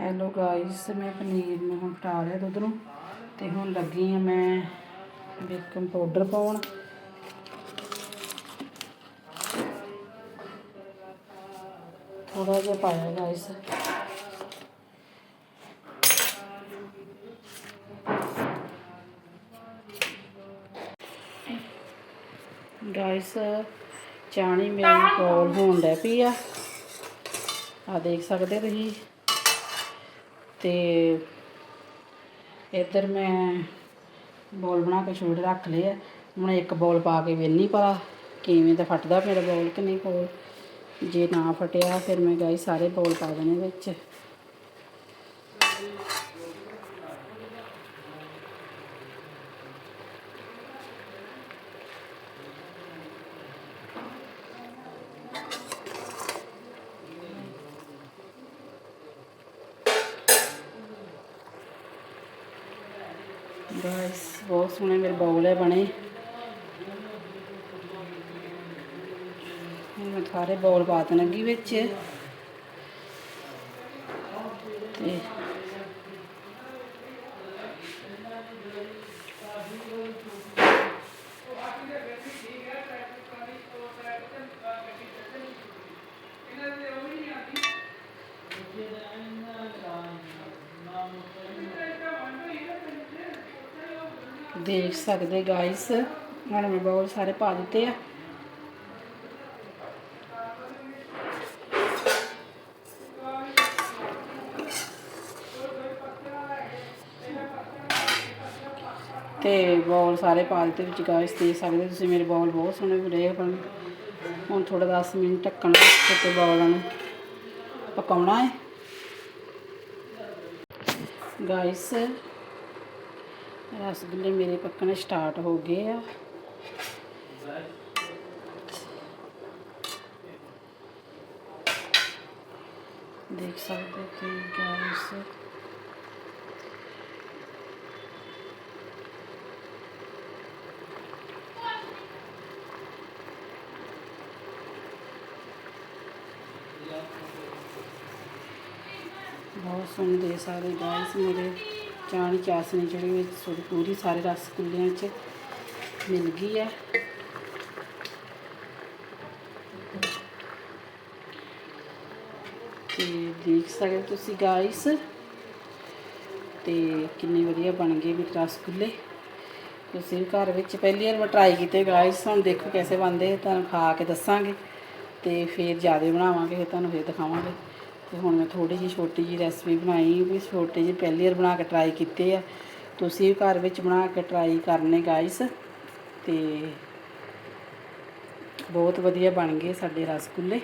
Hello guys ਮੈਂ ਪਨੀਰ ਨੂੰ ਹੁਣ ਹਟਾ ਲਿਆ ਦੁੱਧ ਨੂੰ ਤੇ ਹੁਣ ਲੱਗੀ ਆ ਮੈਂ ਬੇਕਿੰਗ ਪਾਊਡਰ ਪਾਉਣ। ਥੋੜਾ ਜਿਹਾ ਪਾਇਆ ਗਾਇਸ ਗਾਇਸ ਚਾਣੀ ਮੇਰੀ ਕੋਲ ਹੋਣ ਡੈ ਪਈ ਆ। ਆ ਦੇਖ ਸਕਦੇ ਤੁਸੀਂ? ਤੇ ਇੱਧਰ ਮੈਂ ਬੋਲ ਬਣਾ ਕੇ ਛੋੜ ਰੱਖ ਲਏ ਆ। ਹੁਣ ਇੱਕ ਬੋਲ ਪਾ ਕੇ ਵੇਲਣੀ ਪਾ ਕਿਵੇਂ ਦਾ ਫਟਦਾ ਮੇਰਾ ਬੋਲ ਕਿ ਨਹੀਂ ਬੋਲ। ਜੇ ਨਾ ਫਟਿਆ ਫਿਰ ਮੈਂ ਗਾਈ ਸਾਰੇ ਬੋਲ ਪਾ ਦੇਣੇ ਵਿੱਚ। ਗਾਇਸ ਬਹੁਤ ਸੋਹਣੇ ਮੇਰੇ ਬਾਉਲ ਹੈ ਬਣੇ। ਮੈਂ ਸਾਰੇ ਬਾਉਲ ਪਾ ਦੇਣ ਲੱਗੀ ਵਿੱਚ। ਤੇ ਦੇਖ ਸਕਦੇ ਗਾਇਸ ਹੁਣ ਮੈਂ ਬਾਉਲ ਸਾਰੇ ਪਾ ਦਿੱਤੇ ਆ। ਤੇ ਬਾਉਲ ਸਾਰੇ ਪਾ ਦਿੱਤੇ ਵਿੱਚ ਗਾਇਸ ਦੇ ਸਕਦੇ ਤੁਸੀਂ ਮੇਰੇ ਬਾਉਲ ਬਹੁਤ ਸੋਹਣੇ ਬਣੇ ਬਣ ਹੁਣ। ਥੋੜਾ 10 ਮਿੰਟ ਢੱਕਣ ਤੇ ਕੇ ਨੂੰ ਪਕਾਉਣਾ ਹੈ। ਗਾਇਸ ਰਸਗੁੱਲੇ ਮੇਰੇ ਪੱਕਣੇ ਸਟਾਰਟ ਹੋ ਗਏ ਆ। ਦੇਖ ਸਕਦੇ ਕਿ ਗਾਇਸ ਬਹੁਤ ਸੋਹਣੇ ਦੇ ਸਾਰੇ ਗਾਇਸ ਮੇਰੇ। ਚਾਣੀ ਚਾਸਣੀ ਜਿਹੜੀ ਵਿੱਚ ਥੋੜੀ ਪੂਰੀ, ਸਾਰੇ ਰਸਗੁੱਲਿਆਂ 'ਚ ਮਿਲ ਗਈ ਹੈ। ਤੇ ਦੇਖ ਸਕਦੇ ਤੁਸੀਂ ਗਾਇਸ ਤੇ ਕਿੰਨੇ ਵਧੀਆ ਬਣ ਗਏ ਮੇਰੇ ਰਸਗੁੱਲੇ ਤੁਸੀਂ ਘਰ ਵਿੱਚ ਪਹਿਲੀ ਵਾਰ ਮੈਂ ਟਰਾਈ ਕੀਤੇ ਗਾਇਸ ਹੁਣ ਦੇਖੋ ਕਿਵੇਂ ਬਣਦੇ ਤੁਹਾਨੂੰ ਖਾ ਕੇ ਦੱਸਾਂਗੇ ਤੇ ਫਿਰ ਜ਼ਿਆਦਾ ਬਣਾਵਾਂਗੇ ਫਿਰ ਤੁਹਾਨੂੰ ਫਿਰ ਦਿਖਾਵਾਂਗੇ। ਤੇ ਹੁਣ ਮੈਂ ਥੋੜੀ ਜਿਹੀ ਛੋਟੀ ਜਿਹੀ ਰੈਸਪੀ ਬਣਾਈ, ਵੀ ਛੋਟੇ ਜਿਹੀ ਪਹਿਲੀ ਵਾਰ ਬਣਾ ਕੇ ਟਰਾਈ ਕੀਤੇ ਆ। ਤੁਸੀਂ ਵੀ ਘਰ ਵਿੱਚ ਬਣਾ ਕੇ ਟਰਾਈ ਕਰਨੇ ਗਾਇਸ ਤੇ ਬਹੁਤ ਵਧੀਆ ਬਣ ਗਏ ਸਾਡੇ ਰਸਗੁੱਲੇ।